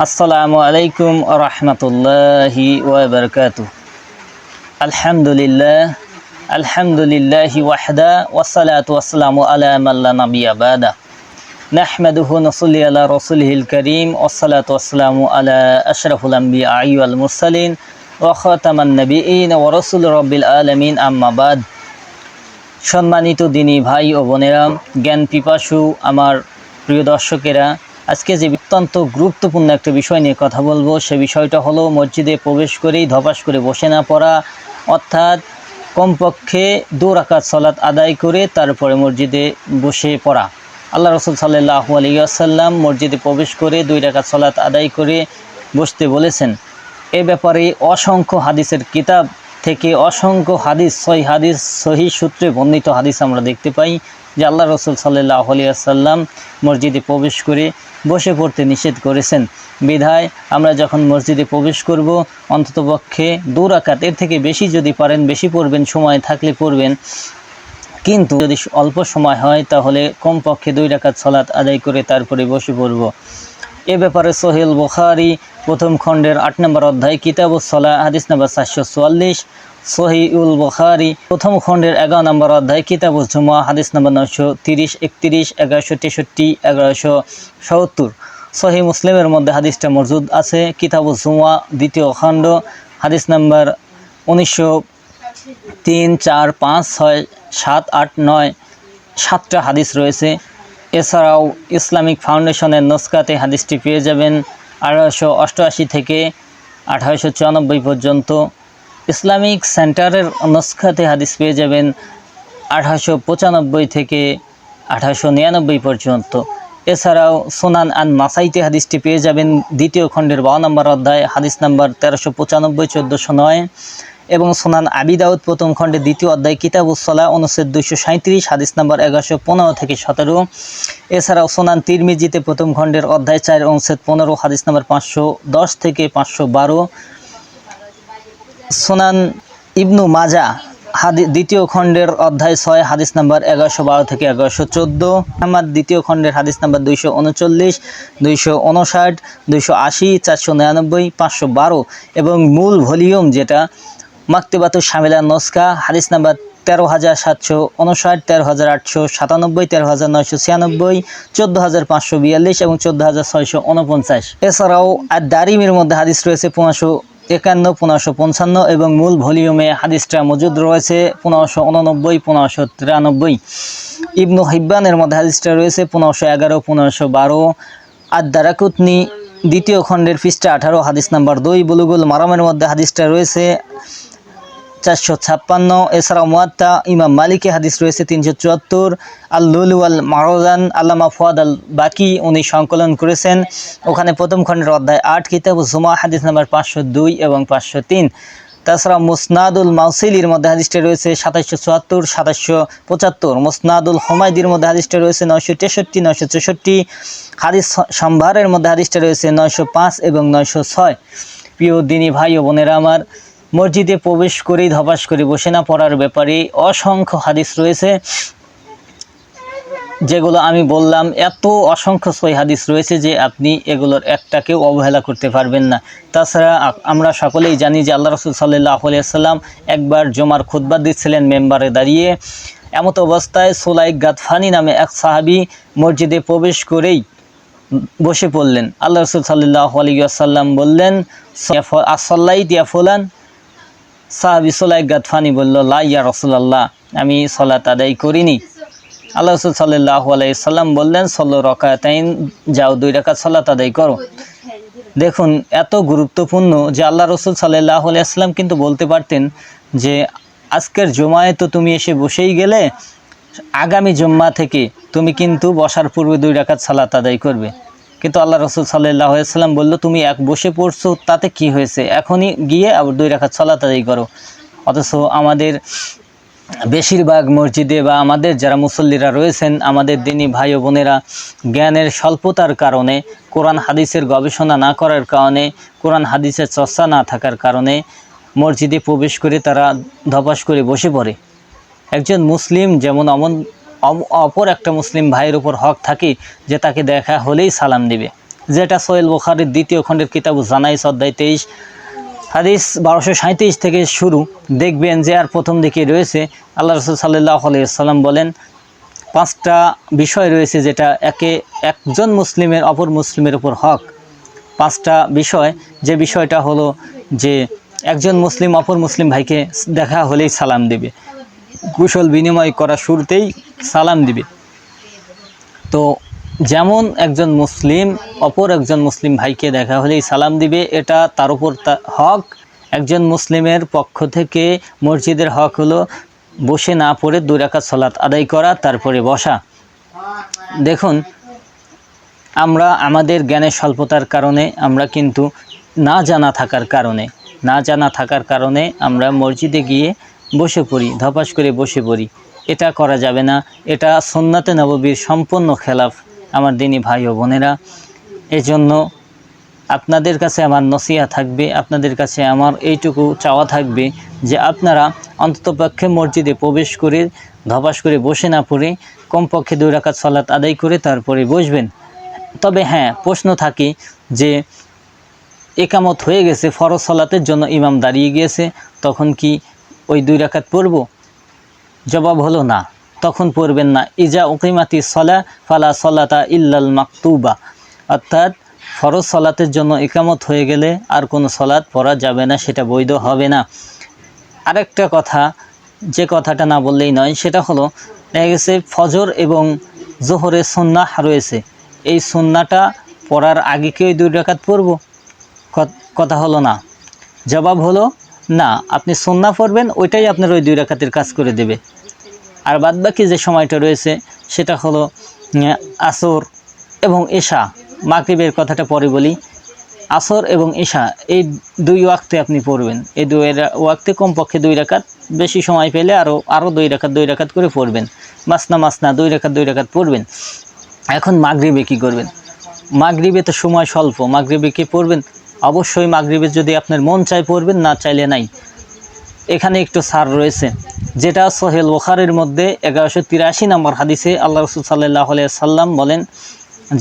আসসালামু আলাইকুম রহমতুল্লাহি ওবরকাত আলহামদুলিল্লাহ, আলহামদুলিল্লাহি ওয়াহদা ওয়াসালাতু ওয়াসসালামু আলা মাল্লা নাবিয়া বাদা। নাহমাদুহু নসল্লি আলা রসুলহিল করিম ওয়াসালাতু ওয়াসসালামু আলা আশরাফুল আম্বিয়া আইয়ুল মুরসালিন, ওয়া খাতামান নবিয়িন, ওয়া রাসূল রাব্বিল আলামিন সম্মানিত দিনী ভাই ও বোনেরা, জ্ঞান পিপাসু আমার প্রিয় দর্শকেরা আজকে যে অত্যন্ত গুরুত্বপূর্ণ একটা বিষয় নিয়ে কথা বলব, সে বিষয়টা হলো মসজিদে প্রবেশ করেই ধপাস করে বসে না পড়া, অর্থাৎ কমপক্ষে দু রাকাত সলাৎ আদায় করে তারপরে মসজিদে বসে পড়া। আল্লাহ রসুল সাল্লাহ আলিয়াসাল্লাম মসজিদে প্রবেশ করে দুই রাকাত সলাৎ আদায় করে বসতে বলেছেন। এ ব্যাপারে অসংখ্য হাদিসের কিতাব থেকে অসংখ্য হাদিস, সহি হাদিস, সহি সূত্রে বর্ণিত হাদিস আমরা দেখতে পাই যে আল্লাহ রসুল সাল্লাহ আলিয়াসাল্লাম মসজিদে প্রবেশ করে বসে পড়তে নিষেধ করেছেন। বিধায় আমরা যখন মসজিদে প্রবেশ করব অন্ততপক্ষে দু রাকাত এর থেকে বেশি যদি পারেন, বেশি পড়বেন, সময় থাকলে পড়বেন। কিন্তু যদি অল্প সময় হয়, তাহলে কমপক্ষে দুই রাকাত সলাৎ আদায় করে তারপরে বসে পড়ব। এ ব্যাপারে সোহেল বুখারি প্রথম খণ্ডের আট নম্বর অধ্যায় কিতাব সলা হাদিস নম্বর সাতশো চুয়াল্লিশ সহিউল বুখারি, প্রথম খণ্ডের এগারো নম্বর অধ্যায়, কিতাবুল জুমা হাদিস নম্বর নশো তিরিশ, একত্রিশ, এগারোশো তেষট্টি, এগারোশো সত্তর। সহি মুসলিমের মধ্যে হাদিসটা মজুদ আছে, কিতাবুল জুমা দ্বিতীয় খণ্ড, হাদিস নম্বর উনিশশো তিন, চার, পাঁচ, ছয়, সাত, আট, নয়, সাতটা হাদিস রয়েছে। এছাড়াও ইসলামিক ফাউন্ডেশনের নস্কাতে হাদিসটি পেয়ে যাবেন, আঠারোশো অষ্টআশি থেকে আঠারোশো চুরানব্বই পর্যন্ত। ইসলামিক সেন্টারের নস্কাতে হাদিস পেয়ে যাবেন আঠারোশো পঁচানব্বই থেকে আঠারোশো নিরানব্বই পর্যন্ত। এছাড়াও সোনান আন মাসাইতে হাদিসটি পেয়ে যাবেন দ্বিতীয় খণ্ডের বারো নম্বর অধ্যায়, হাদিস নাম্বার তেরোশো পঁচানব্বই, চোদ্দোশো নয় এবং সোনান আবি দাউদ প্রথম খণ্ডে দ্বিতীয় অধ্যায় কিতাবুসলা অনুচ্ছেদ দুইশো সাঁত্রিশ হাদিস নাম্বার এগারোশো পনেরো থেকে সতেরো। এছাড়াও সোনান তিরমিজিতে প্রথম খণ্ডের অধ্যায় চার অনুচ্ছেদ পনেরো, হাদিস নাম্বার পাঁচশো দশ থেকে পাঁচশো বারো। সোনান ইবনু মাজা, হাদি, দ্বিতীয় খণ্ডের অধ্যায় ছয়, হাদিস নাম্বার এগারোশো বারো থেকে এগারোশো চোদ্দ। আমার দ্বিতীয় খণ্ডের হাদিস নাম্বার দুইশো উনচল্লিশ, দুইশো উনষাট, দুইশো আশি, চারশো নিরানব্বই, পাঁচশো বারো এবং মূল ভলিউম যেটা, মাকতেবাতু শামিলা নস্কা হাদিস নাম্বার তেরো হাজার সাতশো উনষাট, তেরো হাজার আটশো সাতানব্বই, তেরো হাজার নয়শো ছিয়ানব্বই, চোদ্দ হাজার পাঁচশো বিয়াল্লিশ এবং চোদ্দ হাজার ছয়শো উনপঞ্চাশ। এছাড়াও আর দারিমের মধ্যে হাদিস রয়েছে পনেরোশো একান্ন, পনেরোশো পঞ্চান্ন এবং মূল ভলিউমে হাদিসটা মজুদ রয়েছে, পনেরোশো উননব্বই, পনেরোশো তিরানব্বই। ইবনু হিব্বানের মধ্যে হাদিসটা রয়েছে, পনেরোশো এগারো, পনেরোশো বারো। আর দারাকুতনি দ্বিতীয় খণ্ডের পৃষ্ঠা আঠারো, হাদিস নাম্বার দুই, বুলুগুল মারামের মধ্যে হাদিসটা রয়েছে চারশো ছাপ্পান্ন। এছাড়াও মুয়াত্তা, ইমাম মালিকে হাদিস রয়েছে তিনশো চুয়াত্তর। আল লুলু আল মারজান আল্লামা ফুয়াদ আল বাকি উনি সংকলন করেছেন। ওখানে প্রথম খণ্ডের অধ্যায় আট, কিতাব জুমা, হাদিস নাম্বার পাঁচশো দুই এবং পাঁচশো তিন। তাছাড়া মুসনাদুল মাউসিলির মধ্যে হাদিসটা রয়েছে সাতাশশো চুয়াত্তর সাতাশশো পঁচাত্তর। মুসনাদুল হোমায়দির মধ্যে হাদিসটা রয়েছে নয়শো তেষট্টি, নয়শো চৌষট্টি। হাদিস সম্ভারের মধ্যে হাদিসটা রয়েছে নয়শো পাঁচ এবং নয়শো ছয়। প্রিয় দিনী ভাই ও বোনেরা আমার মসজিদে প্রবেশ করেই ধপাস করে বসে না পড়ার ব্যাপারে অসংখ্য হাদিস রয়েছে, যেগুলো আমি বললাম। এত অসংখ্য সই হাদিস রয়েছে যে আপনি এগুলোর একটাকেও অবহেলা করতে পারবেন না। তাছাড়া আমরা সকলেই জানি যে আল্লাহ রসুল সাল্লাহ আলিয়াল্লাম একবার জমার খুদ্া দিচ্ছিলেন মেম্বারে দাঁড়িয়ে। এমত অবস্থায় সোলাইক গাতফানি নামে এক সাহাবি মসজিদে প্রবেশ করেই বসে পড়লেন। আল্লাহ রসুল সাল্লাহ আলিয়াল্লাম বললেন আসল্লাই দিয়া ফুলান। সাহাবি সোলাই গাতফানি বলল লাইয়া রসুলাল্লাহ, আমি সলাত আদায় করিনি। আল্লাহ রসুল সাল্লাহ আলাইসাল্লাম বললেন সল্লো রকাতাইন যাও, দুই রাকাত সলাত আদায় করো। দেখুন, এত গুরুত্বপূর্ণ যে আল্লাহ রসুল সাল্লাহ আলাইসাল্লাম কিন্তু বলতে পারতেন যে, আজকের জমায়ে তো তুমি এসে বসেই গেলে, আগামী জম্মা থেকে তুমি কিন্তু বসার পূর্বে দুই রাকাত সালাত আদায় করবে। কিন্তু আল্লাহ রসুল সাল্লাহ সাল্লাম বলল, তুমি এক বসে পড়ছো, তাতে কি হয়েছে? এখনই গিয়ে আবার দুই রাখা সালাত আদায় করো। অথচ আমাদের বেশিরভাগ মসজিদে বা আমাদের যারা মুসল্লিরা রয়েছেন, আমাদের দিনী ভাই বোনেরা জ্ঞানের স্বল্পতার কারণে, কোরআন হাদিসের গবেষণা না করার কারণে, কোরআন হাদিসের চর্চা না থাকার কারণে মসজিদে প্রবেশ করে তারা ধপাস করে বসে পড়ে। একজন মুসলিম যেমন অমন অম- অপর একটা মুসলিম ভাইয়ের উপর হক থাকে যে তাকে দেখা হলেই সালাম দিবে। যেটা সোহেল বুখারির দ্বিতীয় খণ্ডের কিতাব জানাইস অধ্যায় তেইশ। হাদিস বারোশো সাঁত্রিশ থেকে শুরু। দেখবেন যে আর প্রথম দিকে রয়েছে, আল্লাহ রসুল সাল্লাহ সাল্লাম বলেন, পাঁচটা বিষয় রয়েছে যেটা একে একজন মুসলিমের অপর মুসলিমের উপর হক। পাঁচটা বিষয়, যে বিষয়টা হলো যে একজন মুসলিম অপর মুসলিম ভাইকে দেখা হলেই সালাম দিবে। কুশল বিনিময় করা শুরুতেই সালাম দিবে। তো যেমন একজন মুসলিম, অপর একজন মুসলিম ভাইকে দেখা হলেই সালাম দিবে, এটা তার উপর হক। একজন মুসলিমের পক্ষ থেকে মসজিদের হক হলো বসে না পড়ে দুই রাকাত সলাৎ আদায় করা, তারপরে বসা। দেখুন, আমরা আমাদের জ্ঞানের স্বল্পতার কারণে আমরা কিন্তু না জানা থাকার কারণে, না জানা থাকার কারণে আমরা মসজিদে গিয়ে বসে পড়ি, ধপাস করে বসে পড়ি। এটা করা যাবে না, এটা সন্নাতে নববীর সম্পূর্ণ খেলাফ, আমার দিনী ভাই ও বোনেরা। এজন্য আপনাদের কাছে আমার নসিয়া থাকবে, আপনাদের কাছে আমার এইটুকু চাওয়া থাকবে যে আপনারা অন্ততপক্ষে মসজিদে প্রবেশ করে, ধপাস করে বসে না পড়ে, কমপক্ষে দুই রাকাত সলাৎ আদায় করে তারপরে বসবেন। তবে হ্যাঁ প্রশ্ন থাকে যে একামত হয়ে গেছে, ফরজ সলাতের জন্য ইমাম দাঁড়িয়ে গিয়েছে, তখন কি ওই দুই রাকাত পড়ব? জবাব হলো না। তখন পড়বেন না, ইজা উকিমাতি সলা ফালা সলাতা ইল্লাল মাকতুবা। অর্থাৎ ফরজ সলাতের জন্য একামত হয়ে গেলে আর কোনো সলাৎ পড়া যাবে না, সেটা বৈধ হবে না। আরেকটা কথা, যে কথাটা না বললেই নয়, সেটা হলো, দেখা গেছে ফজর এবং জোহরের সন্না রয়েছে। এই সন্নাটা পড়ার আগে কি ওই দুই রাকাত পড়ব? কথা হলো না। জবাব হলো না, আপনি সন্না পড়বেন, ওইটাই আপনার ওই দুই রাকাতের কাজ করে দেবে। আর বাদবাকি যে সময়টা রয়েছে, সেটা হলো আসর এবং এশা। মাগরিবের কথাটা পরে বলি। আসর এবং এশা, এই দুই ওয়াক্তে আপনি পড়বেন। এই দুই ওয়াক্তে কমপক্ষে দুই রাকাত বেশি সময় পেলে আরও আরও দুই রাকাত দুই রাকাত করে পড়বেন। মাসনা মাসনা, দুই রাকাত দুই রাকাত পড়বেন। এখন মাগরিবে কি করবেন? মাগরিবে তো সময় স্বল্প। মাগরিবে কি পড়বেন? অবশ্যই মাগরিবে যদি আপনার মন চায় পড়বেন, না চাইলে নাই। এখানে একটু সার রয়েছে। যেটা সোহেল ওখারের মধ্যে এগারোশো তিরাশি নম্বর হাদিসে আল্লাহ রসুল সাল্লাহ সাল্লাম বলেন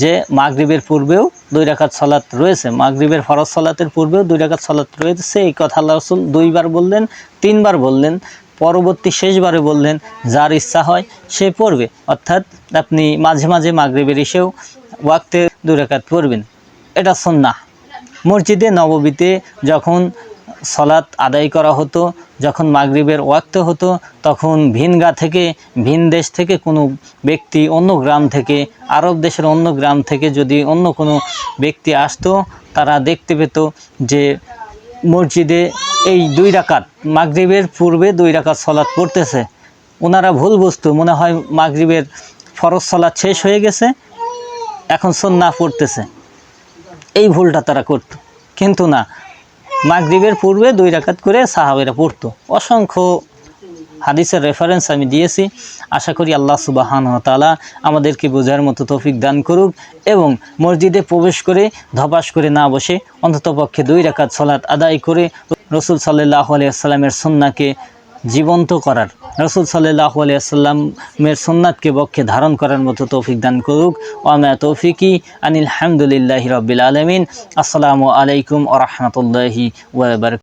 যে, মাগরিবের পূর্বেও দুই রাকাত সলাৎ রয়েছে। মাগরিবের ফরজ সলাতের পূর্বেও দুই রাকাত সলাৎ রয়েছে। এই কথা আল্লাহ রসুল দুইবার বললেন, তিনবার বললেন, পরবর্তী শেষবারে বললেন, যার ইচ্ছা হয় সে পড়বে। অর্থাৎ আপনি মাঝে মাঝে মাগরিবের এসেও ওয়াক্তে দুই রাকাত পড়বেন। এটা সন্না মসজিদে নববীতে যখন সলাৎ আদায় করা হতো, যখন মাগরিবের ওয়াক্ত হতো, তখন ভিনগা থেকে, ভিন দেশ থেকে কোনো ব্যক্তি অন্য গ্রাম থেকে, আরব দেশের অন্য গ্রাম থেকে যদি অন্য কোনো ব্যক্তি আসতো, তারা দেখতে পেত যে মসজিদে এই দুই রাকাত, মাগরিবের পূর্বে দুই রাকাত সলাৎ পড়তেছে। ওনারা ভুল বুঝতো মনে হয় মাগরিবের ফরজ সলাৎ শেষ হয়ে গেছে, এখন সন্না পড়তেছে। এই ভুলটা তারা করত। কিন্তু না, মাগরিবের পূর্বে দুই রাকাত করে সাহাবেরা পড়তো। অসংখ্য হাদিসের রেফারেন্স আমি দিয়েছি। আশা করি আল্লাহ সুবাহান তালা আমাদেরকে বোঝার মতো তৌফিক দান করুক এবং মসজিদে প্রবেশ করে, ধপাস করে না বসে অন্ততপক্ষে দুই রাকাত সলাৎ আদায় করে রসুল সাল্লাহ আলিয়াল্লামের সন্নাকে জীবন্ত করার রসুল সাল্লাহ আলিয়াল্লামের সন্ন্যাতকে বক্ষে ধারণ করার মতো তৌফিক দান করুক। ওয়ামা তৌফিকি আনিল হামদুলিল্লাহি রবিল আলমিন। আসসালামু আলাইকুম আ রহমতুল্লাহি